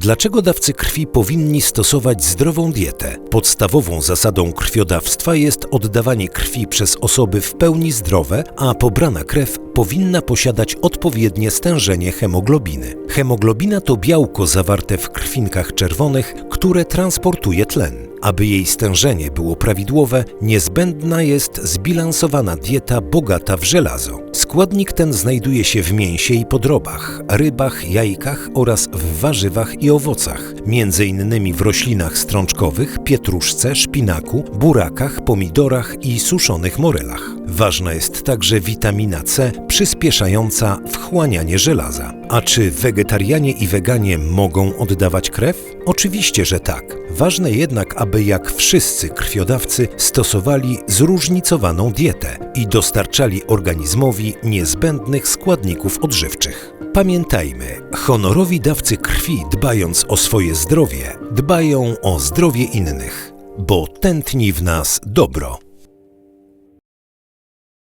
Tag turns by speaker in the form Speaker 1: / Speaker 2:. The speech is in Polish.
Speaker 1: Dlaczego dawcy krwi powinni stosować zdrową dietę? Podstawową zasadą krwiodawstwa jest oddawanie krwi przez osoby w pełni zdrowe, a pobrana krew powinna posiadać odpowiednie stężenie hemoglobiny. Hemoglobina to białko zawarte w krwinkach czerwonych, które transportuje tlen. Aby jej stężenie było prawidłowe, niezbędna jest zbilansowana dieta bogata w żelazo. Składnik ten znajduje się w mięsie i podrobach, rybach, jajkach oraz w warzywach i owocach, między innymi w roślinach strączkowych, pietruszce, szpinaku, burakach, pomidorach i suszonych morelach. Ważna jest także witamina C, przyspieszająca wchłanianie żelaza. A czy wegetarianie i weganie mogą oddawać krew? Oczywiście, że tak. Ważne jednak, aby jak wszyscy krwiodawcy stosowali zróżnicowaną dietę i dostarczali organizmowi niezbędnych składników odżywczych. Pamiętajmy, honorowi dawcy krwi, dbając o swoje zdrowie, dbają o zdrowie innych, bo tętni w nas dobro.